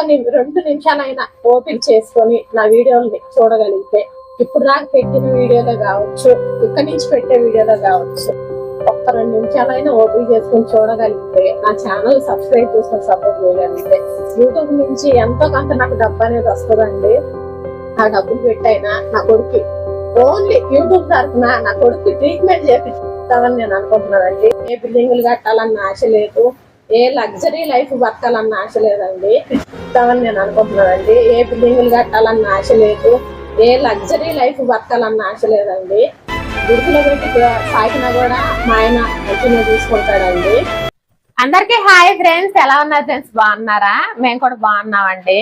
ఒక్క రెండు నిమిషాలైనా ఓపెన్ చేసుకొని నా వీడియోని చూడగలిగితే ఇప్పుడు నాకు పెట్టిన వీడియోలో కావచ్చు ఇక్కడి నుంచి పెట్టే వీడియోలో కావచ్చు ఒక్క రెండు నిమిషాలైనా ఓపెన్ చేసుకొని చూడగలిగితే నా ఛానల్ సబ్స్క్రైబ్ చేసిన సపోర్ట్ చేయగలిగితే యూట్యూబ్ నుంచి ఎంతో కొంత నాకు డబ్బు అనేది వస్తుందండి. ఆ డబ్బులు పెట్టైనా నా కొడుకు ఓన్లీ యూట్యూబ్ తరఫున నా కొడుకు ట్రీట్మెంట్ చేపిస్తామని నేను అనుకుంటున్నానండి. ఏ బిల్డింగులు కట్టాలన్న ఆశ లేదు. ఏ లగ్జరీ లైఫ్ బతకాలన్న ఆశ లేదండి. ఇస్తామని నేను అనుకుంటున్నానండి. ఏ బిల్డింగులు కట్టాలన్న ఆశ లేదు. ఏ లగ్జరీ లైఫ్ బతకాలన్న ఆశ లేదండి. గుడిలో పెట్టి సాకినా కూడా మా ఆయన మంచిగా చూసుకుంటాడండి. అందరికీ హాయ్ ఫ్రెండ్స్. ఎలా ఉన్నారు ఫ్రెండ్స్? బాగున్నారా? మేము కూడా బాగున్నామండి.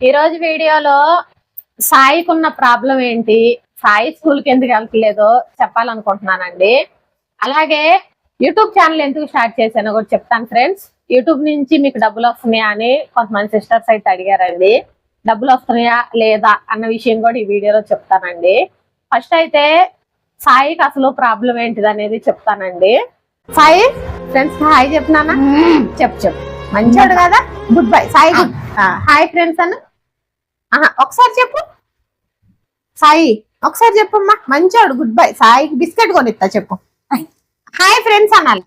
ఈరోజు వీడియోలో సాయికి ఉన్న ప్రాబ్లం ఏంటి? సాయి స్కూల్కి ఎందుకు వెళ్ళట్లేదో చెప్పాలనుకుంటున్నానండి. అలాగే యూట్యూబ్ ఛానల్ ఎందుకు స్టార్ట్ చేశానో కూడా చెప్తాను ఫ్రెండ్స్. యూట్యూబ్ నుంచి మీకు డబ్బులు వస్తున్నాయా అని కొంతమంది సిస్టర్స్ అయితే అడిగారండి. డబ్బులు వస్తున్నాయా లేదా అన్న విషయం కూడా ఈ వీడియోలో చెప్తానండి. ఫస్ట్ అయితే సాయికి అసలు ప్రాబ్లం ఏంటిది అనేది చెప్తానండి. సాయి ఫ్రెండ్స్ హాయ్ చెప్తున్నానా చెప్పు చెప్పు. మంచోడు కదా? Good bye. Sai good. Hi friends అన్న. ఒకసారి చెప్పు. సాయి ఒకసారి చెప్పమ్మా. మంచోడు గుడ్ బై. సాయికి బిస్కెట్ కొనిస్తా చెప్పు. హాయ్ ఫ్రెండ్స్ అనాలి.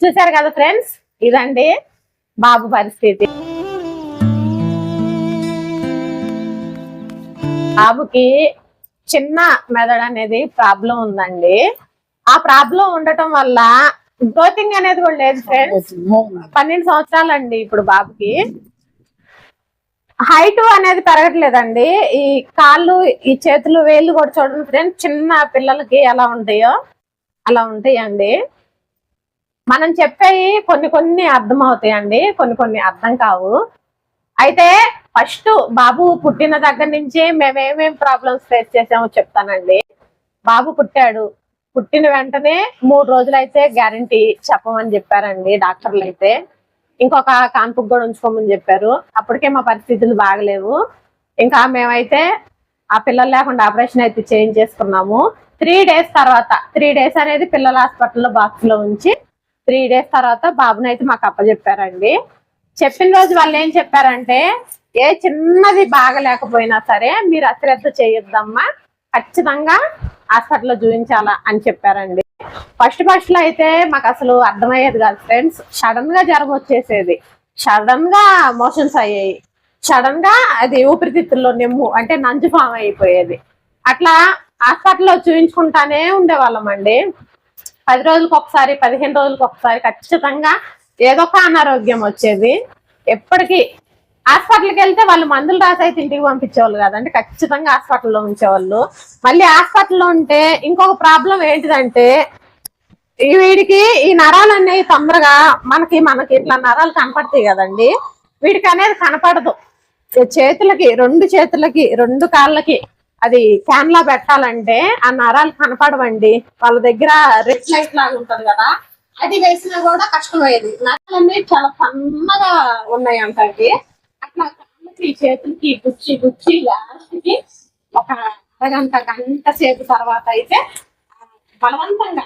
చూసారు కదా ఫ్రెండ్స్ ఇదండి బాబు పరిస్థితి. బాబుకి చిన్న మెదడు అనేది ప్రాబ్లం ఉందండి. ఆ ప్రాబ్లం ఉండటం వల్ల గ్రోతింగ్ అనేది కూడా లేదు ఫ్రెండ్స్ పన్నెండు సంవత్సరాలండి ఇప్పుడు బాబుకి. హైట్ అనేది పెరగట్లేదండి. ఈ కాళ్ళు ఈ చేతులు వేళ్ళు కూడా చూడండి ఫ్రెండ్స్ చిన్న పిల్లలకి ఎలా ఉంటాయో. అలా ఉంటాయండి. మనం చెప్పేవి కొన్ని కొన్ని అర్థం అవుతాయండి కొన్ని కొన్ని అర్థం కావు. అయితే ఫస్ట్ బాబు పుట్టిన దగ్గర నుంచి మేము ప్రాబ్లమ్స్ ఫేస్ చేసామో చెప్తానండి. బాబు పుట్టాడు. పుట్టిన వెంటనే మూడు రోజులు అయితే గ్యారంటీ చెప్పమని చెప్పారండి డాక్టర్లు అయితే ఇంకొక కాన్పుకు కూడా ఉంచుకోమని చెప్పారు. అప్పటికే మా పరిస్థితులు బాగలేవు. ఇంకా మేమైతే ఆ పిల్లలు లేకుండా ఆపరేషన్ అయితే చేంజ్ చేసుకున్నాము త్రీ డేస్ తర్వాత త్రీ డేస్ అనేది పిల్లల హాస్పిటల్లో బాక్స్లో ఉంచి త్రీ డేస్ తర్వాత బాబుని అయితే మాకు అప్పచెప్పారండి చెప్పిన రోజు వాళ్ళు ఏం చెప్పారంటే ఏ చిన్నది బాగలేకపోయినా సరే మీరు అశ్రద్ధ చేయొద్దమ్మా ఖచ్చితంగా హాస్పిటల్లో చూపించాలా అని చెప్పారండి. ఫస్ట్ ఫస్ట్లో అయితే మాకు అసలు అర్థమయ్యేది కాదు ఫ్రెండ్స్. సడన్గా జ్వరం వచ్చేసేది. సడన్గా మోషన్స్ అయ్యాయి. సడన్గా అది ఊపిరితిత్తుల్లో నెమ్ము అంటే నంజు ఫామ్ అయిపోయేది. అట్లా హాస్పిటల్లో చూపించుకుంటానే ఉండేవాళ్ళం అండి. పది రోజులకు ఒకసారి పదిహేను రోజులకు ఒకసారి ఖచ్చితంగా ఏదో ఒక అనారోగ్యం వచ్చేది. ఎప్పటికీ హాస్పిటల్కి వెళ్తే వాళ్ళు మందులు రాసి అయితే ఇంటికి పంపించేవాళ్ళు కదండి. ఖచ్చితంగా హాస్పిటల్లో ఉంచేవాళ్ళు. మళ్ళీ హాస్పిటల్లో ఉంటే ఇంకొక ప్రాబ్లం ఏంటిదంటే ఈ వీడికి ఈ నరాలు అనేవి తొందరగా మనకి మనకి ఇట్లా నరాలు కనపడతాయి కదండి. వీడికి అనేది కనపడదు. చేతులకి రెండు చేతులకి రెండు కాళ్ళకి అది క్యాన్ లా పెట్టాలంటే ఆ నరాలు కనపడవండి. వాళ్ళ దగ్గర రెడ్ లైట్ లాగా ఉంటది కదా అది వేసినా కూడా కష్టమయ్యేది నరాలన్నీ చాలా సన్నగా ఉన్నాయి అంటండి అట్లా కాళ్ళకి చేతులకి గుచ్చి గుచ్చి లాస్ట్కి ఒక అరగంట గంట సేపు తర్వాత అయితే బలవంతంగా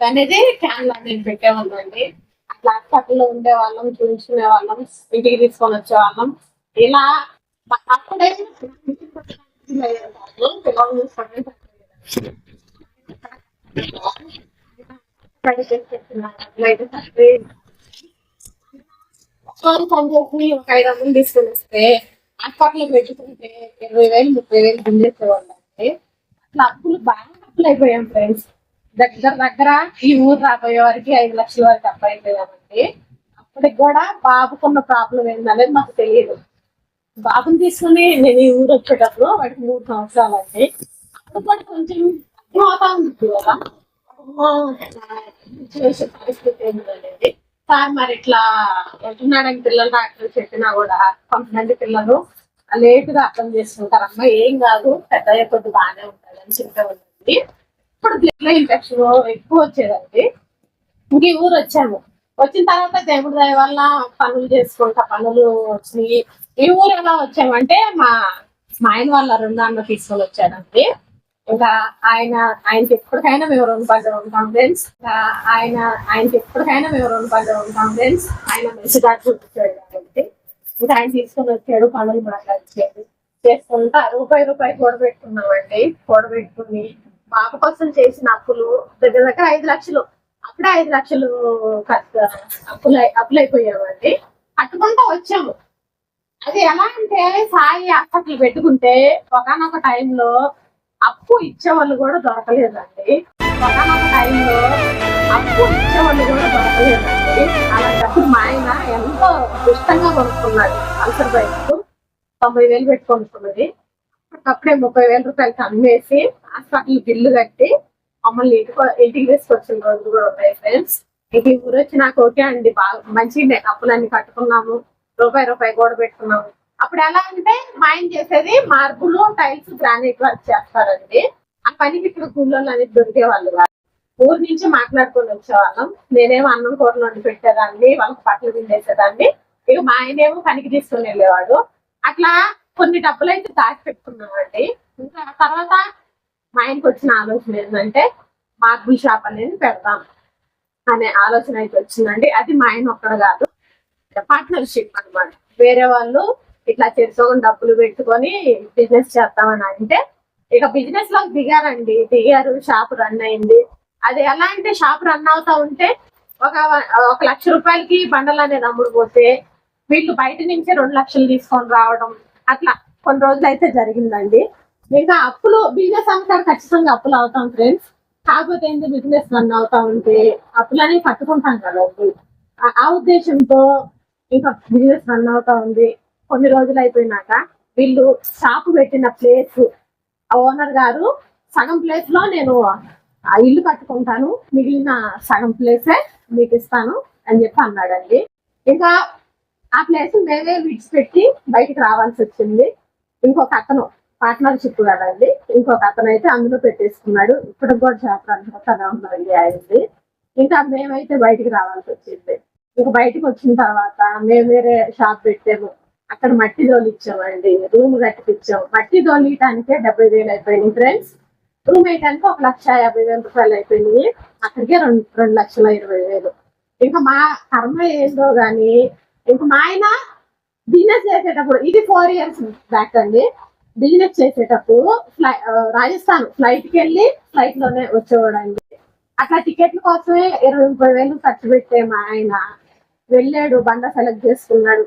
అనేది క్యాన్ లా నేను పెట్టేవాళ్ళండి అట్లా హాస్పిటల్లో ఉండే వాళ్ళం చూసుకునే వాళ్ళం ఇంటికి తీసుకొని వచ్చే వాళ్ళం ఇలా అప్పుడే పిల్లలు చూసుకొని పని చేసి ఒక ఐదు వందలు తీసుకొని వస్తే అప్పట్లో పెట్టుకుంటే ఇరవై వేలు ముప్పై వేలు బిల్ చేసేవాళ్ళండి అట్లా అప్పులు బాగా అప్పులు అయిపోయాం ఫ్రెండ్స్ దగ్గర దగ్గర ఈ ఊరు రాబోయే వరకు ఐదు లక్షల వరకు అప్పు అయిపోయామండి అప్పటికి కూడా బాబుకున్న ప్రాబ్లం ఏందనేది మాకు తెలియదు. బాబుని తీసుకుని నేను ఈ ఊరు వచ్చేటప్పుడు వాడికి మూడు సంవత్సరాలు అండి అప్పుడు కొంచెం అర్థమవుతా ఉంది కదా. చేసే పరిస్థితి ఏంటనేది సార్ మరి ఇట్లా వెళ్తున్నాడని పిల్లలు డాక్టర్ చెప్పినా కూడా కొంతమంది పిల్లలు లేటుగా అర్థం చేసుకుంటారు. అమ్మ ఏం కాదు పెద్ద కొద్ది బాగానే ఉంటాడని చెప్పే ఉంటుంది ఇప్పుడు బ్లడ్ ఇన్ఫెక్షన్ ఎక్కువ వచ్చేదండి. ఇంక ఊరు వచ్చాము. వచ్చిన తర్వాత దేవుడి దయ వల్ల పనులు చేసుకుంటా పనులు వచ్చినాయి. ఈ ఊరు ఎలా వచ్చామంటే మా మా ఆయన వాళ్ళ రుణాన్ని తీసుకొని వచ్చాడండి. ఇంకా ఆయన ఆయనకి ఎప్పటికైనా మేము రెండు పడ్డ ఉంటాం ఫ్రెండ్స్. ఇంకా ఆయన ఆయనకి ఎప్పటికైనా మేము రెండు పడ్డ ఉంటాం ఫ్రెండ్స్. ఆయన మంచిగా చూపించాడు కాబట్టి. ఇంకా ఆయన తీసుకొని వచ్చాడు పనులు మాట్లాడిచ్చాడు చేసుకుంటా రూపాయి రూపాయి కూడబెట్టుకున్నామండి కూడబెట్టుకుని బాబు కోసం చేసిన అప్పులు దగ్గర దగ్గర ఐదు లక్షలు. అప్పుడే ఐదు లక్షలు ఖర్చు అప్పులైపోయామండి కట్టుకుంటూ వచ్చాము. అది ఎలా అంటే సాయి హాస్పిటల్ పెట్టుకుంటే ఒకనొక టైంలో అప్పు ఇచ్చేవాళ్ళు కూడా దొరకలేదండి. ఒకనొక టైంలో అప్పు ఇచ్చేవాళ్ళు కూడా దొరకలేదండి. అలాంటప్పుడు మా ఆయన ఎంతో ఇష్టంగా కొనుక్కున్నాడు అల్సర్ బైక్. తొంభై వేలు పెట్టి అప్పటికప్పుడే ముప్పై వేల రూపాయలకి అమ్మేసి హాస్పిటల్ బిల్లు కట్టి మమ్మల్ని ఇంటికి ఇంటికి తీసుకొచ్చిన రోజులు కూడా ఉంటాయి ఫ్రెండ్స్ ఇంక ఈ ఊరు వచ్చి నాకు ఓకే అండి బాగా మంచిగా అప్పులన్నీ కట్టుకున్నాము రూపాయి రూపాయి కూడా పెట్టుకున్నాము. అప్పుడు ఎలా అంటే మా ఆయన చేసేది మార్బుల్ టైల్స్ గ్రానైట్ వర్క్ చేస్తారండి. ఆ పనికి ఇక్కడ కూలోళ్ళు అనేది దొరికే వాళ్ళు ఊరు నుంచి మాట్లాడుకొని వచ్చేవాళ్ళం. నేనేమో అన్నం కూరలు వండి పెట్టేదాన్ని వాళ్ళకి బట్టలు తిండేసేదాన్ని ఇక మా ఆయనేమో పనికి తీసుకుని వెళ్ళేవాడు. అట్లా కొన్ని డబ్బులు అయితే దాచి పెట్టుకున్నామండి ఇంకా తర్వాత మా ఆయనకి వచ్చిన ఆలోచన ఏంటంటే మార్బుల్ షాప్ అనేది పెడతాం అనే ఆలోచన అయితే వచ్చిందండి. అది మా ఆయన ఒక్కడ కాదు పార్ట్నర్షిప్ అనమాట వేరే వాళ్ళు ఇట్లా చేసుకోని డబ్బులు పెట్టుకొని బిజినెస్ చేస్తామని అంటే ఇక బిజినెస్లో దిగారండి. దిగారు షాప్ రన్ అయింది. అది ఎలా అంటే షాప్ రన్ అవుతా ఉంటే ఒక ఒక లక్ష రూపాయలకి బండలు అనేది అమ్ముడుపోతే వీళ్ళు బయట నుంచి రెండు లక్షలు తీసుకొని రావడం అట్లా కొన్ని రోజులు అయితే జరిగిందండి. ఇంకా అప్పులు బిజినెస్ అంటారు ఖచ్చితంగా అప్పులు అవుతాం ఫ్రెండ్స్ కాకపోతే ఏంటి బిజినెస్ రన్ అవుతా ఉంటే అప్పులనే పట్టుకుంటాం కదా ఆ- ఆ ఉద్దేశంతో ఇంకా బిజినెస్ రన్ అవుతా ఉంది. కొన్ని రోజులు అయిపోయినాక వీళ్ళు షాప్ పెట్టిన ప్లేస్ ఆ ఓనర్ గారు సగం ప్లేస్లో నేను ఆ ఇల్లు కట్టుకుంటాను. మిగిలిన సగం ప్లేసే మీకు ఇస్తాను అని చెప్పి అన్నాడండి. ఇంకా ఆ ప్లేస్ మేమే విడిచిపెట్టి బయటికి రావాల్సి వచ్చింది. ఇంకొక అతను పార్ట్నర్షిప్ కదండి. ఇంకొక అతను అయితే అందులో పెట్టేసుకున్నాడు. ఇప్పుడు కూడా షాప్ అనుకుంటానే ఉందండి ఆయనది. ఇంకా మేమైతే బయటికి రావాల్సి వచ్చింది. ఇంకా బయటికి వచ్చిన తర్వాత మేము వేరే షాప్ పెట్టాము. అక్కడ మట్టి దోలు ఇచ్చామండి. రూమ్ కట్టిపించాము మట్టి దోలియటానికే డెబ్బై వేలు అయిపోయింది ఫ్రెండ్స్. రూమ్ వేయటానికి ఒక లక్ష యాభై వేల రూపాయలు అయిపోయినాయి. అక్కడికే రెండు రెండు లక్షల ఇరవై వేలు. ఇంకా మా కర్మ ఏందో కానీ ఇంకా మా ఆయన బిజినెస్ చేసేటప్పుడు ఇది ఫోర్ ఇయర్స్ బ్యాక్ అండి. బిజినెస్ చేసేటప్పుడు ఫ్లై రాజస్థాన్ ఫ్లైట్కి వెళ్ళి ఫ్లైట్లోనే వచ్చేవాడండి. అట్లా టికెట్ల కోసమే ఇరవై ముప్పై వేలు ఖర్చు పెట్టే మా ఆయన వెళ్ళాడు బండ సెలెక్ట్ చేసుకున్నాడు.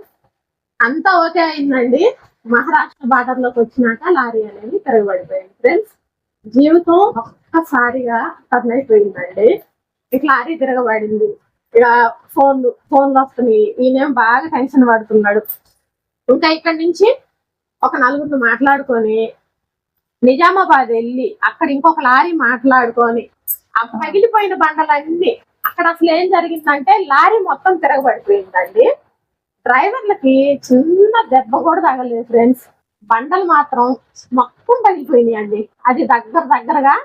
అంతా ఓకే అయిందండి. మహారాష్ట్ర బార్డర్లోకి వచ్చినాక లారీ అనేది తిరగబడిపోయింది. ఫ్రెండ్స్ జీవితం ఒక్కసారిగా టర్న్ అయిపోయిందండి. ఇట్లా లారీ తిరగబడింది. ఇక ఫోన్లు ఫోన్లు వస్తున్నాయి ఈయనేం బాగా టెన్షన్ పడుతున్నాడు. ఇంకా ఇక్కడి నుంచి ఒక నలుగురిని మాట్లాడుకొని నిజామాబాద్ వెళ్ళి అక్కడ ఇంకొక లారీ మాట్లాడుకొని ఆ పగిలిపోయిన బండలన్నీ అక్కడ అసలు ఏం జరిగిందంటే లారీ మొత్తం తిరగబడిపోయిందండి. డ్రైవర్లకి చిన్న దెబ్బ కూడా తగలేదు ఫ్రెండ్స్. బండలు మాత్రం మొత్తం పగిలిపోయినాయి అండి అది దగ్గర దగ్గరగా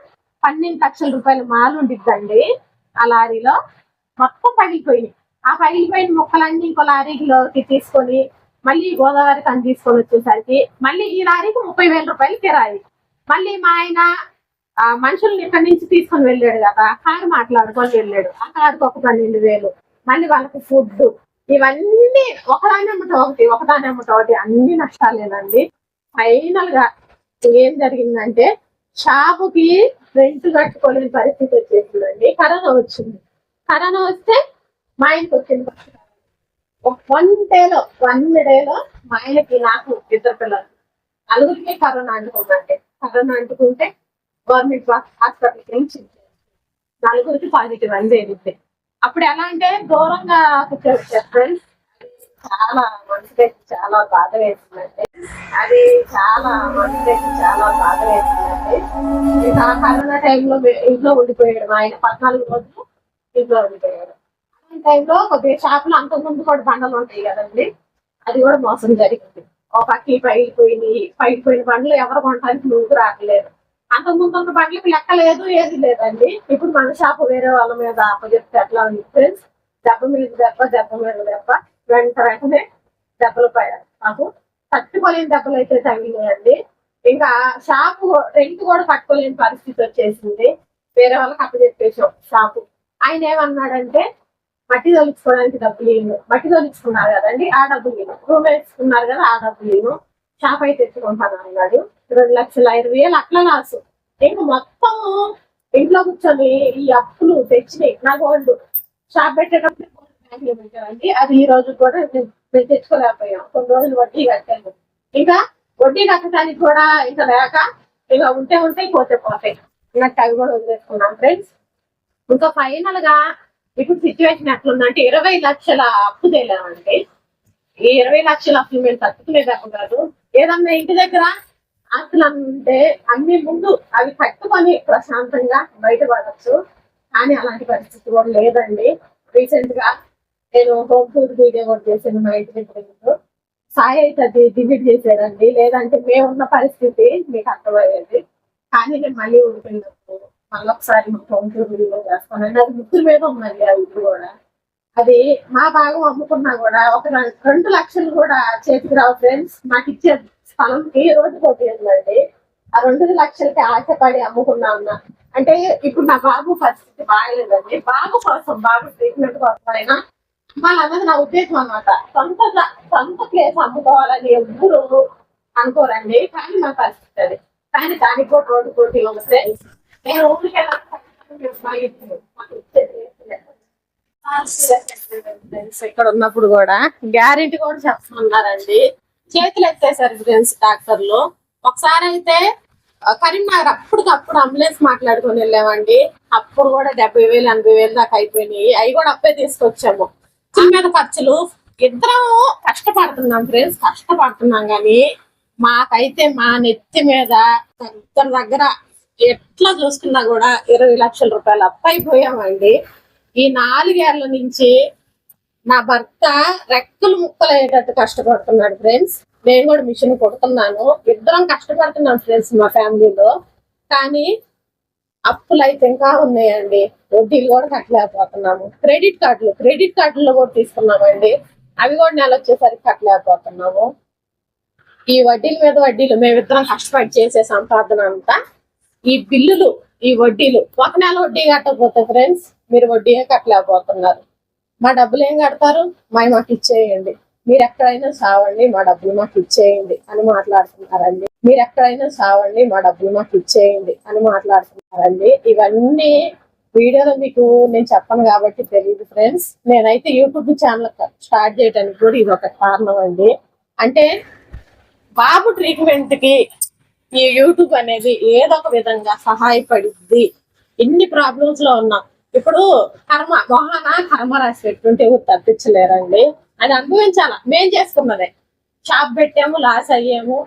పన్నెండు లక్షల రూపాయలు మాలు ఉండిద్దండి ఆ లారీలో. మొత్తం పగిలిపోయినాయి. ఆ పగిలిపోయిన ముక్కలన్నీ ఇంకో లారీలోకి తీసుకొని మళ్ళీ గోదావరి తను తీసుకొని వచ్చేసరికి మళ్ళీ ఈ లారీకి ముప్పై వేల రూపాయలు కిరాయి. మళ్ళీ మా ఆయన ఆ మనుషుల్ని ఇక్కడి నుంచి తీసుకొని వెళ్ళాడు కదా కారు మాట్లాడుకొని వెళ్ళాడు. ఆ కారుకు ఒక పన్నెండు వేలు. మళ్ళీ వాళ్ళకి ఫుడ్ ఇవన్నీ ఒకదాని అమ్మట ఒకటి ఒకదాని అమ్మట ఒకటి అన్ని నష్టాలేనండి. ఫైనల్గా ఏం జరిగిందంటే షాపుకి రెంట్ కట్టుకోలేని పరిస్థితి వచ్చేసిందండి. కరోనా వచ్చింది. కరోనా వస్తే మా ఇంటికి వచ్చింది. వన్ డేలో వన్ డేలో మా ఆయనకి నాకు ఇద్దరు పిల్లలు. నలుగురికి కరోనా అంటుకుందండి కరోనా అంటుకుంటే గవర్నమెంట్ హాస్పిటల్ నుంచి నలుగురికి పాజిటివ్ అని తేలింది అప్పుడు ఎలా అంటే దూరంగా ఫ్రెండ్స్. చాలా మనసుకి చాలా బాధ వేస్తుందంటే అది చాలా మనసుకి చాలా బాధ వేసిందండి కరోనా టైంలో ఇంట్లో ఉండిపోయాడు మా ఆయన. పద్నాలుగు రోజులు ఇంట్లో ఉండిపోయాడు. టైంలో కొద్దిగా షాపులు అంత ముందు కూడా బండలు ఉంటాయి కదండి. అది కూడా మోసం జరిగింది. ఓ పక్కి పైపోయి పైపోయిన బండ్లు ఎవరు కొనడానికి నువ్వు రాకలేదు అంత ముందు ఉన్న బండ్లకు లెక్క లేదు ఏది లేదండి. ఇప్పుడు మన షాపు వేరే వాళ్ళ మీద అప్పచెప్తే ఎట్లా ఉంది ఫ్రెండ్స్ దెబ్బ మీద దెబ్బ దెబ్బ మీద దెబ్బ. వెంట వెంటనే దెబ్బలు పోయారు మాకు తట్టుకోలేని దెబ్బలు అయితే తగిలినాయండి. ఇంకా షాపు రెంట్ కూడా పట్టుకోలేని పరిస్థితి వచ్చేసింది. వేరే వాళ్ళకి అప్పచెప్పేసాం షాపు. ఆయన ఏమన్నాడంటే మట్టి తొలుచుకోవడానికి డబ్బులు ఇవ్వను మట్టి తొలుచుకున్నారు కదండి ఆ డబ్బులు ఇవ్వను రూమ్ వేసుకున్నారు కదా ఆ డబ్బులు ఇవ్వను షాప్ అయితే తెచ్చుకుంటాను అన్నాడు. రెండు లక్షల ఇరవై వేలు అట్లా లాసు ఇంకా మొత్తం ఇంట్లో కూర్చొని ఈ అప్పులు తెచ్చినాయి. నా గోల్డ్ షాప్ పెట్టేటప్పుడు బ్యాంక్లో పెట్టారండి అది ఈ రోజు కూడా మేము తెచ్చుకోలేకపోయాం కొన్ని రోజులు వడ్డీ కట్టాను. ఇంకా వడ్డీ కట్టడానికి కూడా ఇంకా లేక ఇక ఉంటే ఉంటాయి పోతే పోతాయి నాకు అవి కూడా వదిలేసుకున్నాం ఫ్రెండ్స్. ఇంకా ఫైనల్గా ఇప్పుడు సిచ్యువేషన్ ఎట్లుందంటే ఇరవై లక్షల అప్పు తేలామండి ఈ ఇరవై లక్షల అప్పులు మేము తట్టుకునేటప్పుడు ఏదన్నా ఇంటి దగ్గర ఆస్తులు అంటే అన్ని ముందు అవి కట్టుకొని ప్రశాంతంగా బయటపడచ్చు కానీ అలాంటి పరిస్థితి కూడా లేదండి. రీసెంట్గా నేను హోమ్ టూర్ వీడియో కూడా చేశాను మా ఇంటి దగ్గర. ముందు. సాయి అయితే అది డిలీట్ చేసేదండి లేదంటే మేమున్న పరిస్థితి మీకు అర్థమయ్యేది. కానీ నేను మళ్ళీ ఉండిపోయినప్పుడు మళ్ళీ ఒకసారి మా హోమ్ టూర్ వీడియో చేస్తానండి అది ముగ్గురు మీద ఉన్నది ఆ ఇల్లు కూడా. అది మా భాగం అమ్ముకున్నా కూడా ఒక రెండు లక్షలు కూడా చేతికి రావు ఫ్రెండ్స్ మాకు ఇచ్చే స్థలం ఈ రోజు కొట్టేయండి ఆ రెండు లక్షలకి ఆశపడి అమ్ముకున్నా ఉన్నా అంటే ఇప్పుడు నా బాబు పరిస్థితి బాగలేదండి. బాబు కోసం బాబు ట్రీట్మెంట్ కోసం అయినా వాళ్ళన్నది నా ఉద్దేశం అన్నమాట. సొంత సొంత ప్లేస్ అమ్ముకోవాలని ఎవ్వరు అనుకోరండి. కానీ మా పరిస్థితి అది. కానీ దానికి కూడా రోడ్డు పోటీ ఉంది ఫ్రెండ్స్ ఇక్కడ ఉన్నప్పుడు కూడా గ్యారెంటీ కూడా చెప్తున్నారండి చేతులు ఎత్తేసారు ఫ్రెండ్స్ డాక్టర్లు ఒకసారి అయితే కరీంనగర్ అప్పటికప్పుడు అంబులెన్స్ మాట్లాడుకొని వెళ్ళామండి. అప్పుడు కూడా డెబ్బై వేలు ఎనభై వేలు దాకా అయిపోయినాయి. అవి కూడా అప్పే తీసుకొచ్చాము. చిన్న మీద ఖర్చులు. ఇద్దరం కష్టపడుతున్నాం ఫ్రెండ్స్ కష్టపడుతున్నాం కానీ మాకైతే మా నెత్తి మీద ఇద్దరి దగ్గర ఎట్లా చూసుకున్నా కూడా ఇరవై లక్షల రూపాయలు అప్పు అయిపోయామండి ఈ నాలుగేళ్ళ నుంచి నా భర్త రెక్కలు ముక్కలు అయ్యేటట్టు కష్టపడుతున్నాడు ఫ్రెండ్స్. నేను కూడా మిషన్ కొడుతున్నాను. ఇద్దరం కష్టపడుతున్నాం ఫ్రెండ్స్ మా ఫ్యామిలీలో. కానీ అప్పులు అయితే ఇంకా ఉన్నాయండి. వడ్డీలు కూడా కట్టలేకపోతున్నాము. క్రెడిట్ కార్డులు క్రెడిట్ కార్డులు కూడా తీసుకున్నామండి. అవి కూడా నెల వచ్చేసరికి కట్టలేకపోతున్నాము. ఈ వడ్డీల మీద వడ్డీలు మేమిద్దరం కష్టపడి చేసే సంపాదన అంతా ఈ బిల్లులు ఈ వడ్డీలు. ఒక నెల వడ్డీ కట్టకపోతే ఫ్రెండ్స్ మీరు వడ్డీయే కట్టలేకపోతున్నారు. మా డబ్బులు ఏం కడతారు? మా మాకు ఇచ్చేయండి. మీరు ఎక్కడైనా సావండి మా డబ్బులు మాకు ఇచ్చేయండి అని మాట్లాడుతున్నారండి. మీరు ఎక్కడైనా సావండి మా డబ్బులు మాకు ఇచ్చేయండి అని మాట్లాడుతున్నారండి. ఇవన్నీ వీడియోలో మీకు నేను చెప్పను కాబట్టి తెలియదు ఫ్రెండ్స్ నేనైతే యూట్యూబ్ ఛానల్ స్టార్ట్ చేయడానికి కూడా ఇది ఒక కారణం అండి. అంటే బాబు ట్రీట్మెంట్కి ఈ యూట్యూబ్ అనేది ఏదో ఒక విధంగా సహాయపడింది ఎన్ని ప్రాబ్లమ్స్లో ఉన్నా. ఇప్పుడు కర్మ వాహన కర్మ రాసి పెట్టుంటే ఎవరు తప్పించలేరండి. అది అనుభవించాల? మేం చేసుకున్నదే. షాప్ పెట్టాము లాస్ అయ్యాము.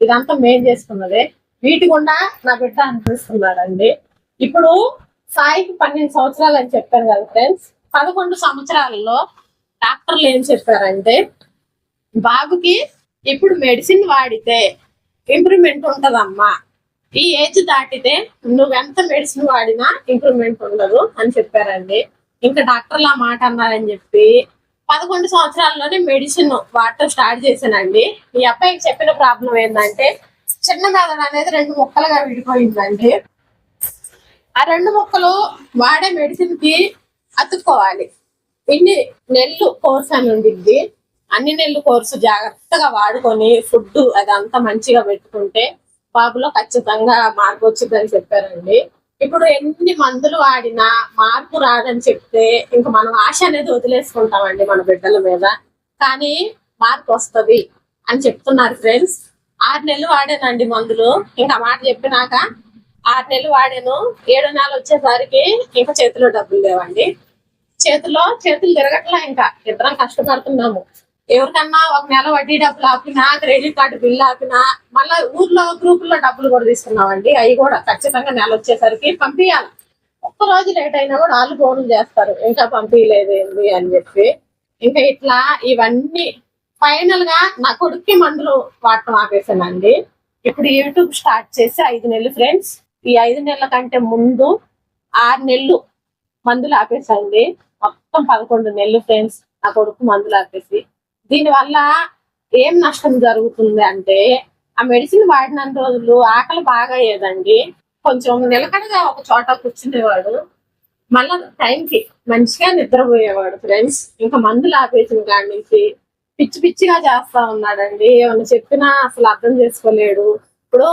ఇదంతా మేం చేసుకున్నదే. వీటి గుండా నా బిడ్డ అనిపిస్తున్నాడండి ఇప్పుడు సాయికి పన్నెండు సంవత్సరాలు అని చెప్పాను కదా ఫ్రెండ్స్ పదకొండు సంవత్సరాలలో డాక్టర్లు ఏం చెప్పారంటే బాబుకి ఇప్పుడు మెడిసిన్ వాడితే ఇంప్రూవ్మెంట్ ఉంటదమ్మా. ఈ ఏజ్ దాటితే నువ్వెంత మెడిసిన్ వాడినా ఇంప్రూవ్మెంట్ ఉండదు అని చెప్పారండి. ఇంకా డాక్టర్లు ఆ మాట అన్నారని చెప్పి పదకొండు సంవత్సరాల్లోనే మెడిసిన్ వాడటం స్టార్ట్ చేశానండి. ఈ అబ్బాయికి చెప్పిన ప్రాబ్లం ఏంటంటే చిన్న మెదడు అనేది రెండు ముక్కలుగా విడిపోయిందండి. ఆ రెండు ముక్కలు వాడే మెడిసిన్కి అతుక్కోవాలి. ఇన్ని నెల్లు కోర్స్ అని ఉండిద్ది. అన్ని నెలలు కోర్సు జాగ్రత్తగా వాడుకొని ఫుడ్ అదంతా మంచిగా పెట్టుకుంటే బాబులో ఖచ్చితంగా మార్పు వచ్చిందని చెప్పారండి. ఇప్పుడు ఎన్ని మందులు వాడినా మార్పు రాదని చెప్తే ఇంకా మనం ఆశ అనేది వదిలేసుకుంటామండి మన బిడ్డల మీద. కానీ మార్పు వస్తది అని చెప్తున్నారు ఫ్రెండ్స్. ఆరు నెలలు వాడానండి మందులు. ఇంకా మాట చెప్పినాక ఆరు నెలలు వాడాను. ఏడు నెలలు వచ్చేసరికి ఇంకా చేతిలో డబ్బులు లేవండి. చేతిలో చేతులు తిరగట్లా ఇంకా. ఇద్దరం కష్టపడుతున్నాము. ఎవరికన్నా ఒక నెల వడ్డీ డబ్బులు ఆపినా క్రెడిట్ కార్డు బిల్ ఆపినా మళ్ళీ ఊర్లో గ్రూపుల్లో డబ్బులు కూడా తీసుకున్నామండి. అవి కూడా ఖచ్చితంగా నెల వచ్చేసరికి పంపించాలి ఒక్క రోజు లేట్ అయినా కూడా వాళ్ళు ఫోన్లు చేస్తారు. ఇంకా పంపించలేదు ఏంది అని చెప్పి. ఇంకా ఇట్లా ఇవన్నీ ఫైనల్గా నా కొడుక్కి మందులు వాడటం ఆపేసానండి. ఇప్పుడు యూట్యూబ్ స్టార్ట్ చేసి ఐదు నెలలు ఫ్రెండ్స్ ఈ ఐదు నెలల కంటే ముందు ఆరు నెలలు మందులు ఆపేసండి మొత్తం పదకొండు నెలలు ఫ్రెండ్స్ నా కొడుకు మందులు ఆపేసి దీని వల్ల ఏం నష్టం జరుగుతుంది అంటే ఆ మెడిసిన్ వాడిన రోజులు ఆకలి బాగా అయ్యేదండి. కొంచెం నిలకడగా ఒక చోట కూర్చునేవాడు. మళ్ళా టైంకి మంచిగా నిద్రపోయేవాడు ఫ్రెండ్స్. ఇంకా మందులు ఆపేసిన కాడి నుంచి పిచ్చి పిచ్చిగా చేస్తా ఉన్నాడండి. ఏమన్నా చెప్పినా అసలు అర్థం చేసుకోలేడు. ఇప్పుడు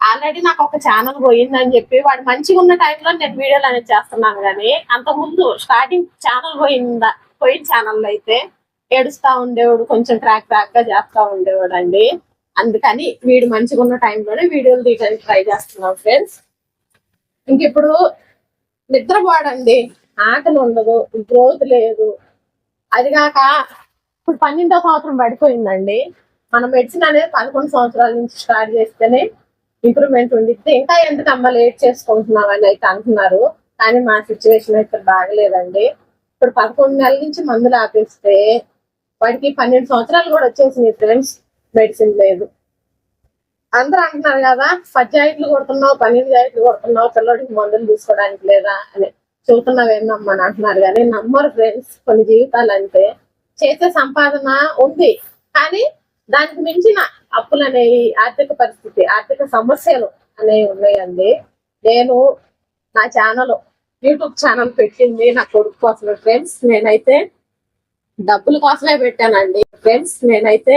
ఆల్రెడీ నాకు ఒక ఛానల్ పోయిందని చెప్పి వాడు మంచిగా ఉన్న టైంలో నేను వీడియోలు అనేది చేస్తున్నాను కానీ అంత ముందు స్టార్టింగ్ ఛానల్ పోయిందా పోయిన ఛానల్ అయితే ఏడుస్తా ఉండేవాడు కొంచెం క్రాక్ క్రాక్గా చేస్తా ఉండేవాడు అండి అందుకని వీడు మంచిగా ఉన్న టైంలోనే వీడియోలు తీయడానికి ట్రై చేస్తున్నాం ఫ్రెండ్స్ ఇంకిప్పుడు నిద్రపోడండి. ఆకలి ఉండదు గ్రోత్ లేదు. అది కాక ఇప్పుడు పన్నెండో సంవత్సరం పడిపోయిందండి. మన మెడిసిన్ అనేది పదకొండు సంవత్సరాల నుంచి స్టార్ట్ చేస్తేనే ఇంప్రూవ్మెంట్ ఉండిద్ది. ఇంకా ఎందుకు అమ్మ లేట్ చేసుకుంటున్నాం అని అయితే అంటున్నారు. కానీ మా సిచ్యువేషన్ అయితే బాగలేదండి. ఇప్పుడు పదకొండు నెలల నుంచి మందులు ఆపేస్తే వాడికి పన్నెండు సంవత్సరాలు కూడా వచ్చేసినాయి ఫ్రెండ్స్ మెడిసిన్ లేదు. అందరూ అంటున్నారు కదా పచ్చాయిట్లు కొడుతున్నావు పన్నెండు జాయిట్లు కొడుతున్నావు పిల్లడికి మందులు తీసుకోవడానికి లేదా అని. చూస్తున్నావు ఏందమ్మా అని అంటున్నారు కానీ నమ్మరు ఫ్రెండ్స్ కొన్ని జీవితాలు అంటే చేసే సంపాదన ఉంది. కానీ దానికి మించిన అప్పులు అనేవి ఆర్థిక పరిస్థితి ఆర్థిక సమస్యలు అనేవి ఉన్నాయండి. నేను నా ఛానల్ యూట్యూబ్ ఛానల్ పెట్టింది నా కొడుకు కోసం ఫ్రెండ్స్. నేనైతే డబ్బుల కోసమే పెట్టానండి. ఫ్రెండ్స్ నేనైతే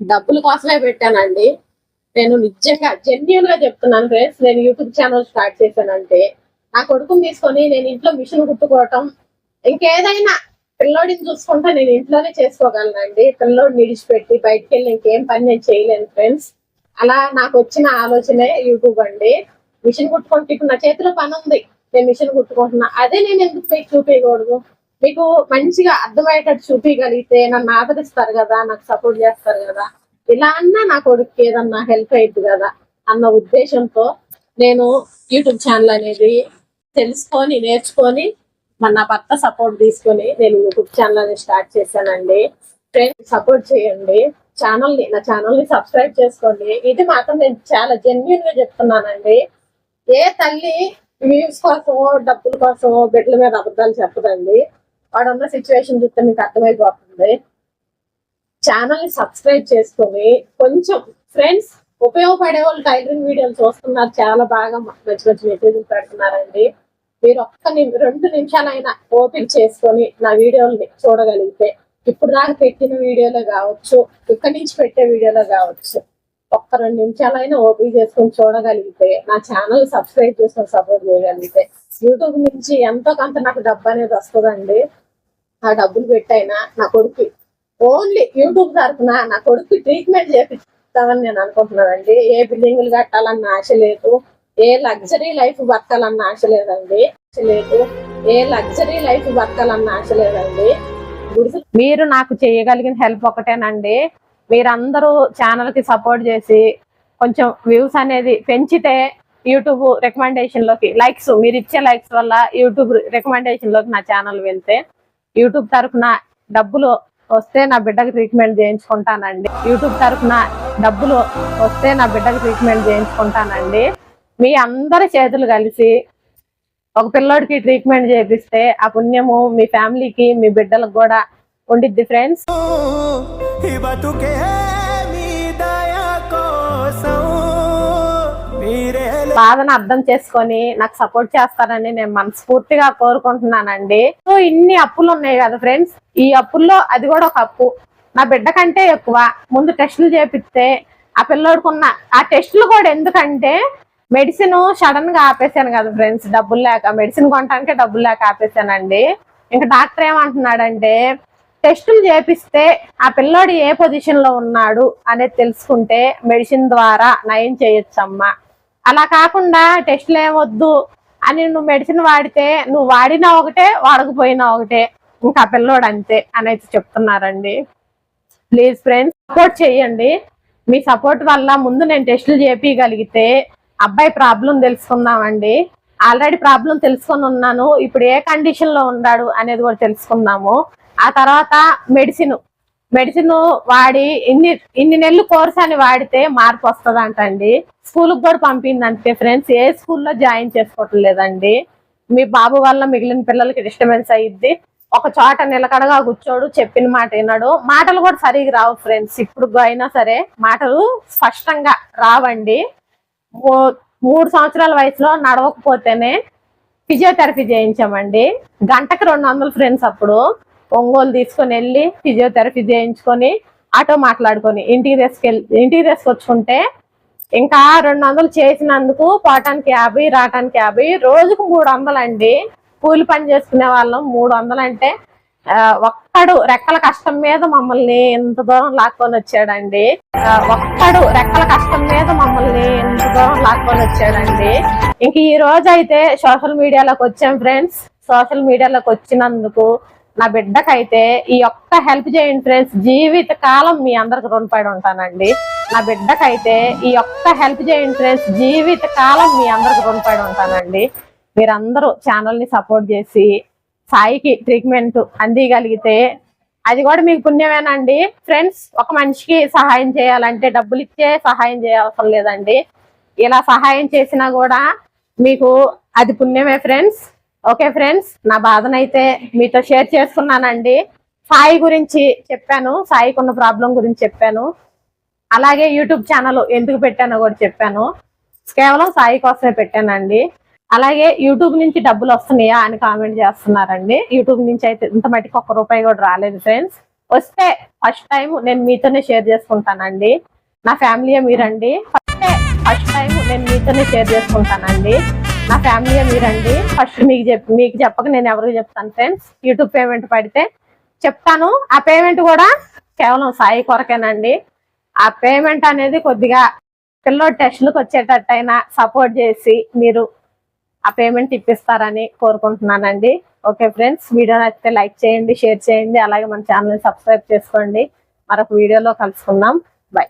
డబ్బుల కోసమే పెట్టానండి. నేను నిజంగా జెన్యున్గా చెప్తున్నాను ఫ్రెండ్స్ నేను యూట్యూబ్ ఛానల్ స్టార్ట్ చేశానంటే నా కొడుకుని తీసుకొని నేను ఇంట్లో మిషన్ కుట్టుకోవటం ఇంకేదైనా పిల్లోడిని చూసుకుంటే నేను ఇంట్లోనే చేసుకోగలనండి. పిల్లోడిని విడిచిపెట్టి బయటకు వెళ్ళి ఇంకేం పని నేను చేయలేను ఫ్రెండ్స్ అలా నాకు వచ్చిన ఆలోచనే యూట్యూబ్ అండి. మిషన్ కుట్టుకుంటే ఇప్పుడు నా చేతిలో పని ఉంది నేను మిషన్ కుట్టుకుంటున్నా. అదే నేను ఎందుకు మీకు చూపించకూడదు మీకు మంచిగా అర్థమయ్యేటట్టు చూపించగలిగితే నన్ను ఆదరిస్తారు కదా నాకు సపోర్ట్ చేస్తారు కదా ఇలా అన్నా నా కొడుకు ఏదన్నా హెల్ప్ అయ్యింది కదా అన్న ఉద్దేశంతో నేను యూట్యూబ్ ఛానల్ అనేది తెలుసుకొని నేర్చుకొని మన నా భర్త సపోర్ట్ తీసుకొని నేను యూట్యూబ్ ఛానల్ అనేది స్టార్ట్ చేశానండి. ఫ్రెండ్స్ సపోర్ట్ చేయండి. ఛానల్ని నా ఛానల్ని సబ్స్క్రైబ్ చేసుకోండి. ఇది మాత్రం నేను చాలా జెన్యున్గా చెప్తున్నానండి. ఏ తల్లి వ్యూస్ కోసమో డబ్బుల కోసమో బిడ్డల మీద అబద్ధాలు చెప్పదండి. వాడున్న సిచ్యువేషన్ చూస్తే మీకు అర్థమైపోతుంది. ఛానల్ని సబ్స్క్రైబ్ చేసుకొని కొంచెం ఫ్రెండ్స్ ఉపయోగపడే వాళ్ళు టైలరింగ్ వీడియోలు చూస్తున్నారు. చాలా బాగా మంచి మంచి మెసేజ్లు పెడుతున్నారండి. మీరు ఒక్క రెండు నిమిషాలైనా ఓపిక చేసుకొని నా వీడియోల్ని చూడగలిగితే ఇప్పుడు దాకా పెట్టిన వీడియోలో కావచ్చు ఇక్కడి నుంచి పెట్టే వీడియోలో కావచ్చు ఒక్క రెండు నిమిషాలైనా ఓపిక చేసుకొని చూడగలిగితే నా ఛానల్ సబ్స్క్రైబ్ చేసుకొని సపోర్ట్ చేయగలిగితే యూట్యూబ్ నుంచి ఎంతో కొంత నాకు డబ్బు అనేది వస్తుందండి. ఆ డబ్బులు పెట్టైనా నా కొడుకు ఓన్లీ యూట్యూబ్ తరఫున నా కొడుకు ట్రీట్మెంట్ చేపిస్తామని నేను అనుకుంటున్నానండి. ఏ బిల్డింగ్లు కట్టాలన్న ఆశ లేదు ఏ లగ్జరీ లైఫ్ బతకాలన్న ఆశ లేదండి. ఆశ లేదు ఏ లగ్జరీ లైఫ్ బతకాలన్న ఆశ లేదండి. మీరు నాకు చేయగలిగిన హెల్ప్ ఒకటేనండి. మీరందరూ ఛానల్కి సపోర్ట్ చేసి కొంచెం వ్యూస్ అనేది పెంచితే యూట్యూబ్ రికమెండేషన్లోకి లైక్స్ మీరు ఇచ్చే లైక్స్ వల్ల యూట్యూబ్ రికమెండేషన్లోకి నా ఛానల్ వెళ్తే యూట్యూబ్ తరఫున డబ్బులు వస్తే నా బిడ్డకి ట్రీట్మెంట్ చేయించుకుంటానండి. యూట్యూబ్ తరఫున డబ్బులు వస్తే నా బిడ్డకి ట్రీట్మెంట్ చేయించుకుంటానండి. మీ అందరి చేతులు కలిసి ఒక పిల్లోడికి ట్రీట్మెంట్ చేపిస్తే ఆ పుణ్యము మీ ఫ్యామిలీకి మీ బిడ్డలకు కూడా ఉండిద్ది ఫ్రెండ్స్ బాధను అర్థం చేసుకొని నాకు సపోర్ట్ చేస్తారని నేను మనస్ఫూర్తిగా కోరుకుంటున్నానండి. సో ఇన్ని అప్పులు ఉన్నాయి కదా ఫ్రెండ్స్ ఈ అప్పుల్లో అది కూడా ఒక అప్పు. నా బిడ్డ కంటే ఎక్కువ. ముందు టెస్టులు చేపిస్తే ఆ పిల్లోడుకున్న ఆ టెస్టులు కూడా ఎందుకంటే మెడిసిన్ సడన్గా ఆపేసాను కదా ఫ్రెండ్స్ డబ్బులు లేక మెడిసిన్ కొనడానికి డబ్బులు లేక ఆపేసానండి ఇంకా డాక్టర్ ఏమంటున్నాడంటే టెస్టులు చేపిస్తే ఆ పిల్లోడు ఏ పొజిషన్లో ఉన్నాడు అనేది తెలుసుకుంటే మెడిసిన్ ద్వారా నయం చేయొచ్చమ్మా. అలా కాకుండా టెస్టులు ఏమొద్దు అని నువ్వు మెడిసిన్ వాడితే నువ్వు వాడినా ఒకటే వాడకపోయినా ఒకటే. ఇంకా పిల్లోడు అంతే అనేది చెప్తున్నారండి. ప్లీజ్ ఫ్రెండ్స్ సపోర్ట్ చేయండి. మీ సపోర్ట్ వల్ల ముందు నేను టెస్టులు చేపించగలిగితే అబ్బాయి ప్రాబ్లం తెలుసుకుందామండి. ఆల్రెడీ ప్రాబ్లం తెలుసుకొని ఉన్నాను. ఇప్పుడు ఏ కండిషన్లో ఉన్నాడు అనేది కూడా తెలుసుకున్నాము ఆ తర్వాత మెడిసిన్. మెడిసిన్ వాడి ఇన్ని ఇన్ని నెలలు కోర్స్ అని వాడితే మార్పు వస్తుందంటండి. స్కూల్కి కూడా పంపిందంటే ఫ్రెండ్స్. ఏ స్కూల్లో జాయిన్ చేసుకోవటం లేదండి. మీ బాబు వల్ల మిగిలిన పిల్లలకి డిస్టర్బెన్స్ అయ్యిద్ది. ఒక చోట నిలకడగా కూర్చోడు చెప్పిన మాట విన్నాడు మాటలు కూడా సరిగా రావు ఫ్రెండ్స్. ఇప్పుడు అయినా సరే మాటలు స్పష్టంగా రావండి. మూడు సంవత్సరాల వయసులో నడవకపోతేనే ఫిజియోథెరపీ చేయించామండి. గంటకు రెండు వందలు ఫ్రెండ్స్ అప్పుడు. ఒంగోలు తీసుకొని వెళ్ళి ఫిజియోథెరపీ చేయించుకొని ఆటో మాట్లాడుకొని ఇంటికి తీసుకెళ్ళి ఇంటికి తీసుకొచ్చుకుంటే ఇంకా రెండు వందలు చేసినందుకు పోవటానికి యాభై రావటానికి యాభై రోజుకు మూడు వందలు అండి కూలి పని చేసుకునే వాళ్ళం మూడు వందలు అంటే ఒక్కడు రెక్కల కష్టం మీద మమ్మల్ని ఎంత దూరం లాక్కొని వచ్చాడండి. ఒక్కడు రెక్కల కష్టం మీద మమ్మల్ని ఎంత దూరం లాక్కొని వచ్చాడండి. ఇంక ఈ రోజు అయితే సోషల్ మీడియాలోకి వచ్చాం ఫ్రెండ్స్. సోషల్ మీడియాలోకి వచ్చినందుకు నా బిడ్డకైతే ఈ ఒక్క హెల్ప్ చేయండి ఫ్రెండ్స్. జీవిత కాలం మీ అందరికి రుణపడి ఉంటానండి. నా బిడ్డకైతే ఈ ఒక్క హెల్ప్ చేయండి ఫ్రెండ్స్. జీవిత కాలం మీ అందరికి రుణపడి ఉంటానండి. మీరందరూ ఛానల్ని సపోర్ట్ చేసి సాయికి ట్రీట్మెంట్ అందియగలిగితే అది కూడా మీకు పుణ్యమేనండి. ఫ్రెండ్స్ ఒక మనిషికి సహాయం చేయాలంటే డబ్బులు ఇచ్చే సహాయం చేయవసరం లేదండి. ఇలా సహాయం చేసినా కూడా మీకు అది పుణ్యమే ఫ్రెండ్స్ ఓకే ఫ్రెండ్స్ నా బాధనైతే మీతో షేర్ చేసుకున్నానండి సాయి గురించి చెప్పాను సాయికి ఉన్న ప్రాబ్లం గురించి చెప్పాను. అలాగే యూట్యూబ్ ఛానల్ ఎందుకు పెట్టానో కూడా చెప్పాను. కేవలం సాయి కోసమే పెట్టానండి. అలాగే యూట్యూబ్ నుంచి డబ్బులు వస్తున్నాయా అని కామెంట్ చేస్తున్నారండి. యూట్యూబ్ నుంచి అయితే ఇంత మటుకు ఒక్క రూపాయి కూడా రాలేదు ఫ్రెండ్స్. వస్తే ఫస్ట్ టైం నేను మీతోనే షేర్ చేసుకుంటానండి. నా ఫ్యామిలీ మీరండి. ఫస్ట్ ఫస్ట్ టైం నేను మీతోనే షేర్ చేసుకుంటానండి. నా ఫ్యామిలీ మీరండి. ఫస్ట్ మీకు మీకు చెప్పక నేను ఎవరికి చెప్తాను ఫ్రెండ్స్. యూట్యూబ్ పేమెంట్ పడితే చెప్తాను. ఆ పేమెంట్ కూడా కేవలం సాయి కొరకేనండి. ఆ పేమెంట్ అనేది కొద్దిగా పిల్లోడు టెస్ట్లకు వచ్చేటట్టయినా సపోర్ట్ చేసి మీరు ఆ పేమెంట్ ఇప్పిస్తారని కోరుకుంటున్నానండి. ఓకే ఫ్రెండ్స్ వీడియో నచ్చితే లైక్ చేయండి షేర్ చేయండి అలాగే మన ఛానల్ని సబ్స్క్రైబ్ చేసుకోండి. మరొక వీడియోలో కలుసుకుందాం. బై